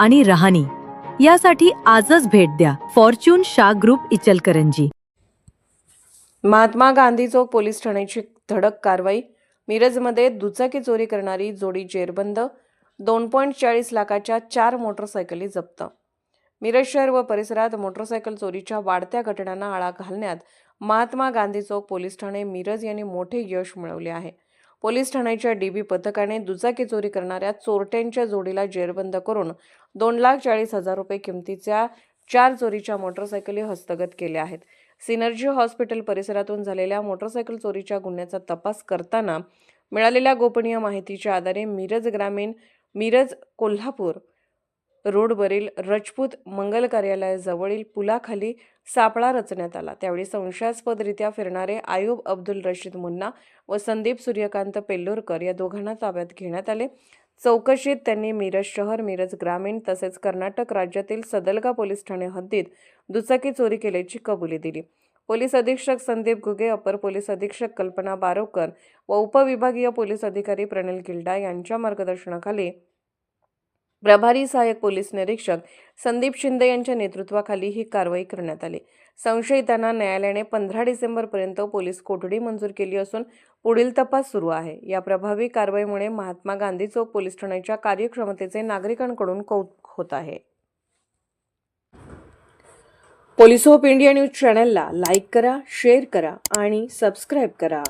आणि रहाणी. यासाठी आजच भेट द्या. Fortune Shah group Ichalkaranji. Mahatma Gandhi Chowk police ठाण्याची धडक कारवाई. मिरजमध्ये दुचाकी चोरी करणारी जोडी जेरबंद. दोन पॉईंट चाळीस लाखाच्या चार मोटरसायकली जप्त. मिरज शहर व परिसरात मोटरसायकल चोरीच्या वाढत्या घटनांना आळा घालण्यात महात्मा गांधी चौक पोलीस ठाणे मिरज यांनी मोठे यश मिळवले आहे. पोलीस ठाण्याच्या डीबी पथकाने दुचाकी चोरी करणाऱ्या चोरट्यांच्या जोडीला जेरबंद करून दोन लाख चाळीस हजार रुपये किमतीच्या चार चोरीच्या मोटरसायकली हस्तगत केल्या आहेत. सिनर्जी हॉस्पिटल परिसरातून झालेल्या मोटरसायकल चोरीच्या गुन्ह्याचा तपास करताना मिळालेल्या गोपनीय माहितीच्या आधारे मिरज ग्रामीण मिरज कोल्हापूर रोडवरील रजपूत मंगल कार्यालयाजवळील पुलाखाली सापळा रचण्यात आला. त्यावेळी संशयास्पदरित्या फिरणारे आयुब अब्दुल रशीद मुन्ना व संदीप सूर्यकांत पेल्लोरकर या दोघांना ताब्यात घेण्यात आले. चौकशीत त्यांनी मिरज शहर मिरज ग्रामीण तसेच कर्नाटक राज्यातील सदलगा पोलीस ठाणे हद्दीत दुचाकी चोरी केल्याची कबुली दिली. पोलीस अधीक्षक संदीप घुगे अपर पोलीस अधीक्षक कल्पना बारोकर व उपविभागीय पोलीस अधिकारी प्रणिल गिल्डा यांच्या मार्गदर्शनाखाली प्रभारी सहाय्यक पोलीस निरीक्षक संदीप शिंदे यांच्या नेतृत्वाखाली ही कारवाई करण्यात आली. संशयितांना न्यायालयाने पंधरा डिसेंबरपर्यंत पोलीस कोठडी मंजूर केली असून पुढील तपास सुरू आहे. या प्रभावी कारवाईमुळे महात्मा गांधी चौक पोलीस ठाण्याच्या कार्यक्षमतेचे नागरिकांकडून कौतुक होत आहे. पोलीस ऑफ इंडिया न्यूज चॅनलला लाईक करा शेअर करा आणि सबस्क्राईब करा.